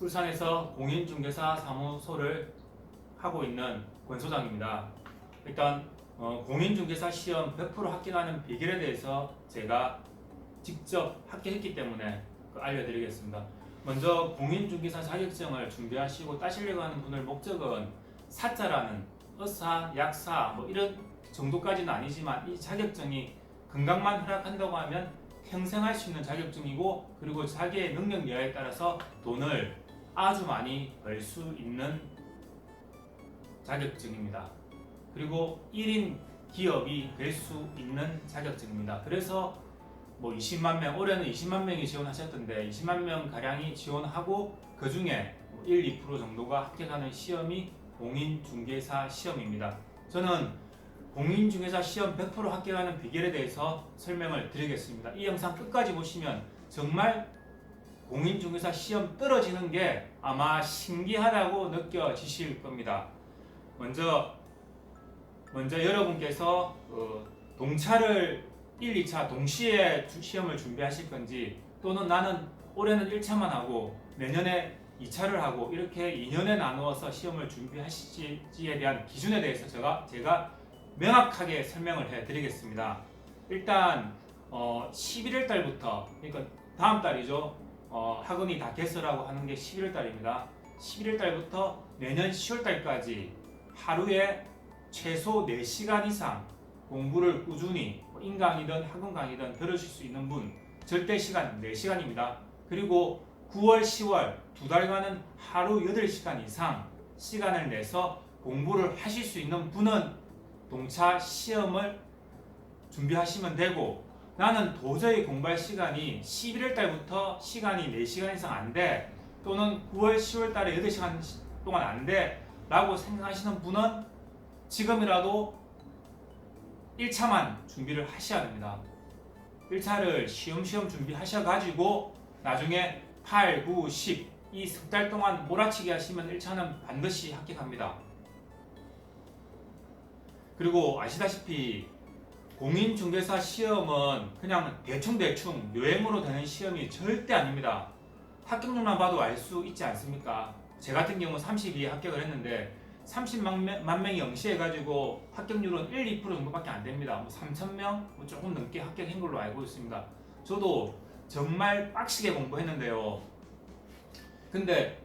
울산에서 공인중개사 사무소를 하고 있는 권 소장입니다. 일단 어, 공인중개사 시험 100% 합격하는 비결에 대해서 제가 직접 합격했기 때문에 그 알려드리겠습니다. 먼저 공인중개사 자격증을 준비하시고 따시려고 하는 분들 목적은 사자라는 의사, 약사 뭐 이런 정도까지는 아니지만 이 자격증이 건강만 허락한다고 하면 평생 할 수 있는 자격증이고 그리고 자기의 능력 여하에 따라서 돈을 아주 많이 벌 수 있는 자격증입니다. 그리고 1인 기업이 될 수 있는 자격증입니다. 그래서 뭐 20만 명 올해는 20만 명이 지원하셨던데 20만 명 가량이 지원하고 그 중에 1, 2% 정도가 합격하는 시험이 공인중개사 시험입니다. 저는 공인중개사 시험 100% 합격하는 비결에 대해서 설명을 드리겠습니다. 이 영상 끝까지 보시면 정말 공인중개사 시험 떨어지는 게 아마 신기하다고 느껴지실 겁니다. 먼저 먼저 여러분께서 어, 동차를 1, 2차 동시에 주- 시험을 준비하실 건지 또는 나는 올해는 1차만 하고 내년에 2차를 하고 이렇게 2년에 나누어서 시험을 준비하실지에 대한 기준에 대해서 제가 제가 명확하게 설명을 해 드리겠습니다. 일단 어, 11월 달부터 그러니까 다음 달이죠. 어, 학원이 다 개설하고 하는 게 11월 달입니다. 11월 달부터 내년 10월 달까지 하루에 최소 4시간 이상 공부를 꾸준히 뭐 인강이든 학원 강의든 들으실 수 있는 분 절대 시간 4시간입니다. 그리고 9월, 10월 두 달간은 하루 8시간 이상 시간을 내서 공부를 하실 수 있는 분은 동차 시험을 준비하시면 되고 나는 도저히 공부할 시간이 11월 달부터 시간이 4시간 이상 안 돼. 또는 9월, 10월 달에 8시간 동안 안 돼. 라고 생각하시는 분은 지금이라도 1차만 준비를 하셔야 됩니다. 1차를 시험시험 준비하셔가지고 나중에 8, 9, 10 이 석 달 동안 몰아치기 하시면 1차는 반드시 합격합니다. 그리고 아시다시피 공인중개사 시험은 그냥 대충대충 유행으로 되는 시험이 절대 아닙니다. 합격률만 봐도 알 수 있지 않습니까? 제 같은 경우 32에 합격을 했는데 30만 명, 만 명이 응시해가지고 합격률은 1, 2% 정도밖에 안 됩니다. 뭐 3천 명, 뭐 조금 넘게 합격한 걸로 알고 있습니다. 저도 정말 빡시게 공부했는데요. 근데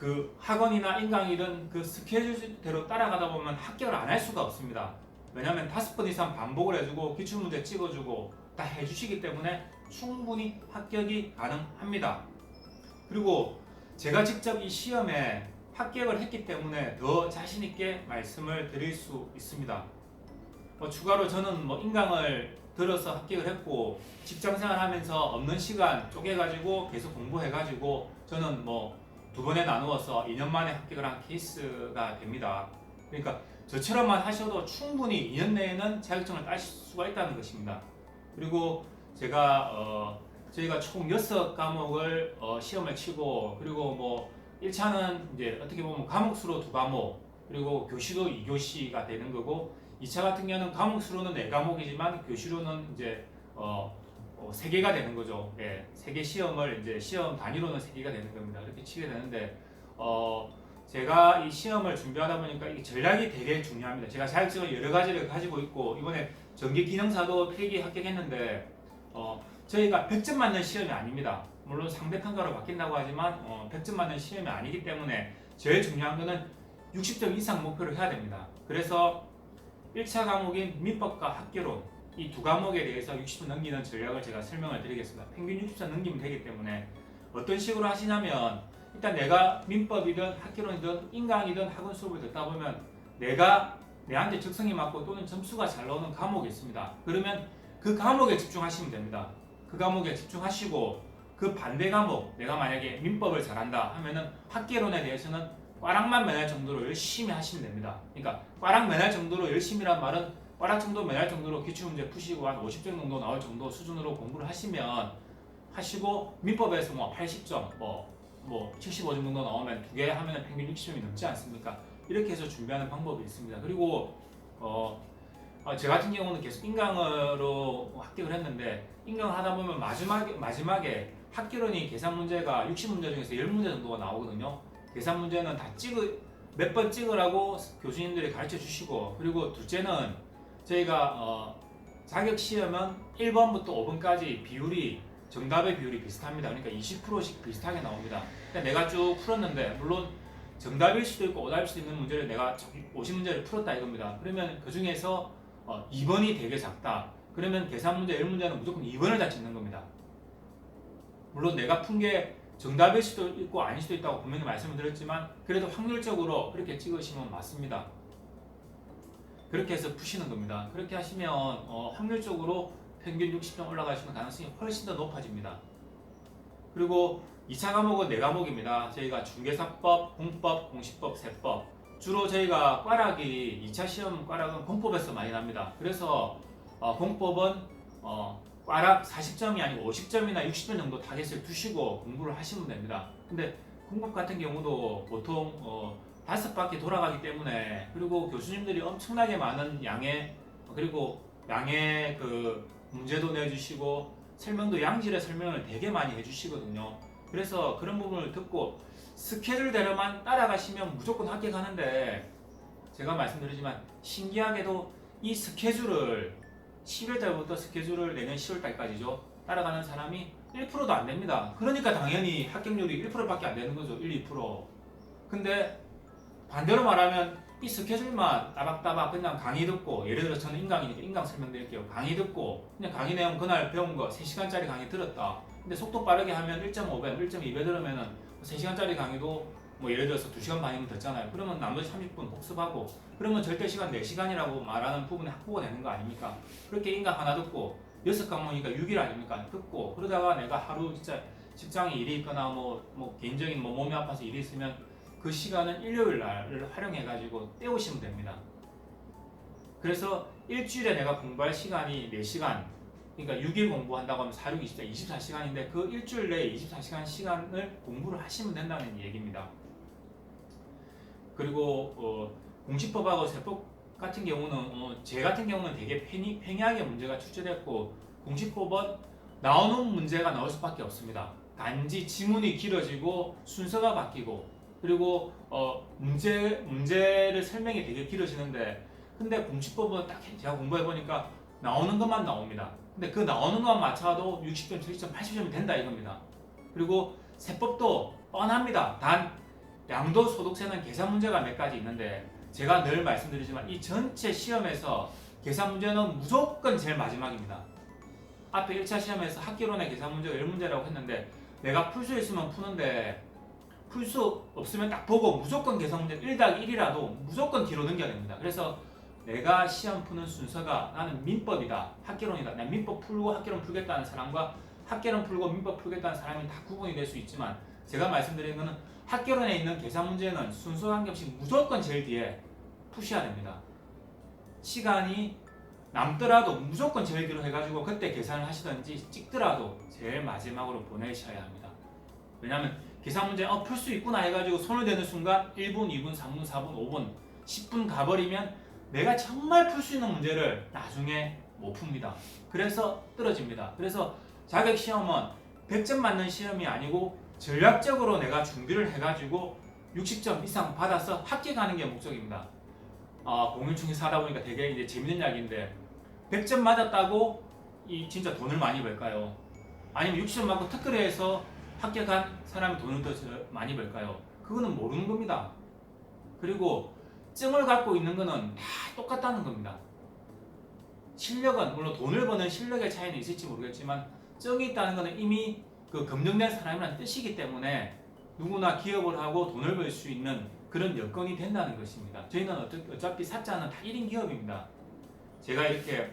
그 학원이나 인강이든 그 스케줄대로 따라가다 보면 합격을 안 할 수가 없습니다. 왜냐하면 다섯 번 이상 반복을 해주고 기출문제 찍어주고 다 해주시기 때문에 충분히 합격이 가능합니다. 그리고 제가 직접 이 시험에 합격을 했기 때문에 더 자신 있게 말씀을 드릴 수 있습니다. 뭐 추가로 저는 뭐 인강을 들어서 합격을 했고 직장 생활하면서 없는 시간 쪼개가지고 계속 공부해가지고 저는 뭐 두 번에 나누어서 2년 만에 합격을 한 케이스가 됩니다. 그러니까 저처럼만 하셔도 충분히 2년 내에는 자격증을 따실 수가 있다는 것입니다. 그리고 제가 어 저희가 총 6과목을 어 시험을 치고 그리고 뭐 1차는 이제 어떻게 보면 과목 수로 두 과목 그리고 교시도 2교시가 되는 거고 2차 같은 경우는 과목 수로는 4과목이지만 교시로는 이제 어, 어, 3개가 되는 거죠. 예. 3개 시험을 이제 시험 단위로는 3개가 되는 겁니다. 이렇게 치게 되는데 어 제가 이 시험을 준비하다 보니까 이 전략이 되게 중요합니다. 제가 자격증을 여러 가지를 가지고 있고 이번에 전기 기능사도 필기 합격했는데 어 저희가 100점 맞는 시험이 아닙니다. 물론 상대 평가로 바뀐다고 하지만 어, 100점 맞는 시험이 아니기 때문에 제일 중요한 거는 60점 이상 목표를 해야 됩니다. 그래서 1차 과목인 민법과 학교론 이 두 과목에 대해서 60점 넘기는 전략을 제가 설명을 드리겠습니다. 평균 60점 넘기면 되기 때문에 어떤 식으로 하시냐면 일단 내가 민법이든 학교론이든 인강이든 학원 수업을 듣다 보면 내가 내한테 적성이 맞고 또는 점수가 잘 나오는 과목이 있습니다. 그러면 그 과목에 집중하시면 됩니다. 그 과목에 집중하시고 그 반대 과목 내가 만약에 민법을 잘한다 하면은 학계론에 대해서는 꽈락만 면할 정도로 열심히 하시면 됩니다. 그러니까 꽈락 면할 정도로 열심히란 말은 정도 면할 정도로 기출문제 푸시고 한 50점 정도 나올 정도 수준으로 공부를 하시면 하시고 민법에서 뭐 80점 뭐 뭐 75점 정도 나오면 두 개 하면은 평균 60점이 넘지 않습니까? 이렇게 해서 준비하는 방법이 있습니다. 그리고 어, 어, 제 같은 경우는 계속 인강으로 합격을 했는데 인강을 하다 보면 마지막에 마지막에 학교론이 계산 문제가 60문제 중에서 10문제 정도가 나오거든요. 계산 문제는 다 찍으 몇번 찍으라고 교수님들이 가르쳐 주시고 그리고 둘째는 저희가 어, 자격 시험은 1번부터 5번까지 비율이 정답의 비율이 비슷합니다. 그러니까 20%씩 비슷하게 나옵니다. 그러니까 내가 쭉 풀었는데 물론 정답일 수도 있고 오답일 수도 있는 문제를 내가 50문제를 풀었다 이겁니다. 그러면 그 중에서 어, 2번이 되게 작다. 그러면 계산 문제 10문제는 무조건 2번을 다 찍는 겁니다. 물론 내가 푼 게 정답일 수도 있고 아닐 수도 있다고 분명히 말씀을 드렸지만 그래도 확률적으로 그렇게 찍으시면 맞습니다. 그렇게 해서 푸시는 겁니다. 그렇게 하시면 어, 확률적으로 평균 60점 올라가시는 가능성이 훨씬 더 높아집니다. 그리고 2차 과목은 4과목입니다. 저희가 중개사법, 공법, 공시법, 세법. 주로 저희가 과락이 2차 시험 과락은 공법에서 많이 납니다. 그래서 어, 공법은 어, 과락 40점이 아니고 50점이나 60점 정도 타겟을 두시고 공부를 하시면 됩니다. 근데 공법 같은 경우도 보통 어, 다섯 바퀴 돌아가기 때문에 그리고 교수님들이 엄청나게 많은 양의 그리고 양의 그 문제도 내주시고 설명도 양질의 설명을 되게 많이 해주시거든요. 그래서 그런 부분을 듣고 스케줄대로만 따라가시면 무조건 합격하는데 제가 말씀드리지만 신기하게도 이 스케줄을 10월 달부터 스케줄을 내년 10월 달까지죠. 따라가는 사람이 1%도 안 됩니다. 그러니까 당연히 합격률이 1%밖에 안 되는 거죠. 1, 2%. 근데 반대로 말하면 이 스케줄만 따박따박 그냥 강의 듣고 예를 들어 저는 인강이니까 인강 설명드릴게요. 강의 듣고 그냥 강의 내용 그날 배운 거 3시간짜리 강의 들었다. 근데 속도 빠르게 하면 1.5배, 1.2배 들으면은 3시간짜리 강의도 뭐 예를 들어서 2시간 반이면 됐잖아요. 그러면 나머지 30분 복습하고 그러면 절대 시간 4시간이라고 말하는 부분이 확보가 되는 거 아닙니까? 그렇게 인강 하나 듣고 여섯 과목이니까 6일 아닙니까? 듣고 그러다가 내가 하루 진짜 직장에 일이 있거나 뭐, 뭐 개인적인 뭐 몸이 아파서 일이 있으면 그 시간은 일요일 날을 활용해 가지고 때우시면 됩니다. 그래서 일주일에 내가 공부할 시간이 4시간 그러니까 6일 공부한다고 하면 4, 6, 24, 24시간인데 그 일주일 내에 24시간 시간을 공부를 하시면 된다는 얘기입니다. 그리고 어, 공시법하고 세법 같은 경우는 어, 제 같은 경우는 되게 팽이, 팽이하게 문제가 출제됐고 공시법은 나오는 문제가 나올 수밖에 없습니다. 단지 지문이 길어지고 순서가 바뀌고 그리고 어, 문제 문제를 설명이 되게 길어지는데 근데 공시법은 딱 제가 공부해 보니까 나오는 것만 나옵니다. 근데 그 나오는 것만 맞춰도 60점, 70점, 80점이 된다 이겁니다. 그리고 세법도 뻔합니다. 단 양도 소득세는 계산 문제가 몇 가지 있는데 제가 늘 말씀드리지만 이 전체 시험에서 계산 문제는 무조건 제일 마지막입니다. 앞에 1차 시험에서 학기론의 계산 문제가 10문제라고 했는데 내가 풀 수 있으면 푸는데 풀 수 없으면 딱 보고 무조건 계산 문제 1당 1이라도 무조건 뒤로 넘겨야 됩니다. 그래서 내가 시험 푸는 순서가 나는 민법이다. 학계론이다. 난 민법 풀고 학계론 풀겠다는 사람과 학계론 풀고 민법 풀겠다는 사람이 다 구분이 될 수 있지만 제가 말씀드리는 거는 학계론에 있는 계산 문제는 순서 한 겹씩 무조건 제일 뒤에 푸셔야 됩니다. 시간이 남더라도 무조건 제일 뒤로 해가지고 그때 계산을 하시든지 찍더라도 제일 마지막으로 보내셔야 합니다. 왜냐하면 계산 문제 어, 풀 수 있구나 해가지고 손을 대는 순간 1분, 2분, 3분, 4분, 5분, 10분 가버리면 내가 정말 풀 수 있는 문제를 나중에 못 풉니다. 그래서 떨어집니다. 그래서 자격 시험은 100점 맞는 시험이 아니고 전략적으로 내가 준비를 해가지고 60점 이상 받아서 합격하는 게 목적입니다. 아, 공인중개사 하다 보니까 되게 이제 재밌는 이야기인데 100점 맞았다고 이 진짜 돈을 많이 벌까요? 아니면 60점 맞고 특허를 해서 합격한 사람이 돈을 더 많이 벌까요? 그거는 모르는 겁니다. 그리고 증을 갖고 있는 거는 다 똑같다는 겁니다. 실력은 물론 돈을 버는 실력의 차이는 있을지 모르겠지만 증이 있다는 거는 이미 그 검증된 사람이라는 뜻이기 때문에 누구나 기업을 하고 돈을 벌 수 있는 그런 여건이 된다는 것입니다. 저희는 어차- 어차피 사자는 다 1인 기업입니다. 제가 이렇게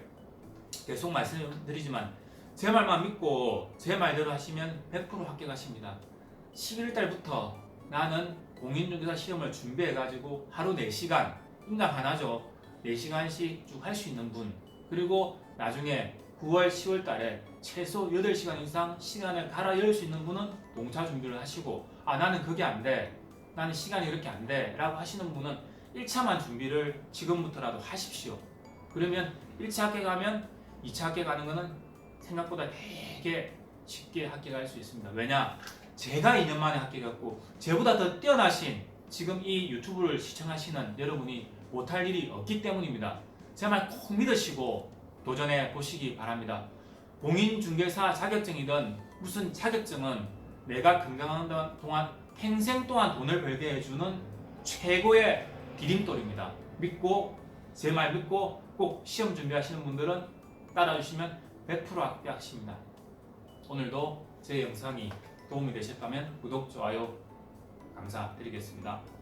계속 말씀드리지만 제 말만 믿고 제 말대로 하시면 100% 합격하십니다. 11월 달부터 나는 공인중개사 시험을 준비해 가지고 하루 4시간 인강 하나죠. 4시간씩 쭉 할 수 있는 분 그리고 나중에 9월 10월 달에 최소 8시간 이상 시간을 갈아 열 수 있는 분은 동차 준비를 하시고 아 나는 그게 안 돼. 나는 시간이 이렇게 안 돼. 라고 하시는 분은 1차만 준비를 지금부터라도 하십시오. 그러면 1차 합격하면 2차 합격하는 거는 생각보다 되게 쉽게 합격할 수 있습니다. 왜냐? 제가 2년 만에 합격했고 제보다 더 뛰어나신 지금 이 유튜브를 시청하시는 여러분이 못할 일이 없기 때문입니다. 제 말 꼭 믿으시고 도전해 보시기 바랍니다. 공인중개사 자격증이든 무슨 자격증은 내가 건강한 동안 평생 동안 돈을 벌게 해주는 최고의 디딤돌입니다. 믿고 제 말 믿고 꼭 시험 준비하시는 분들은 따라주시면 100% 합격하십니다. 오늘도 제 영상이 도움이 되셨다면 구독, 좋아요 감사드리겠습니다.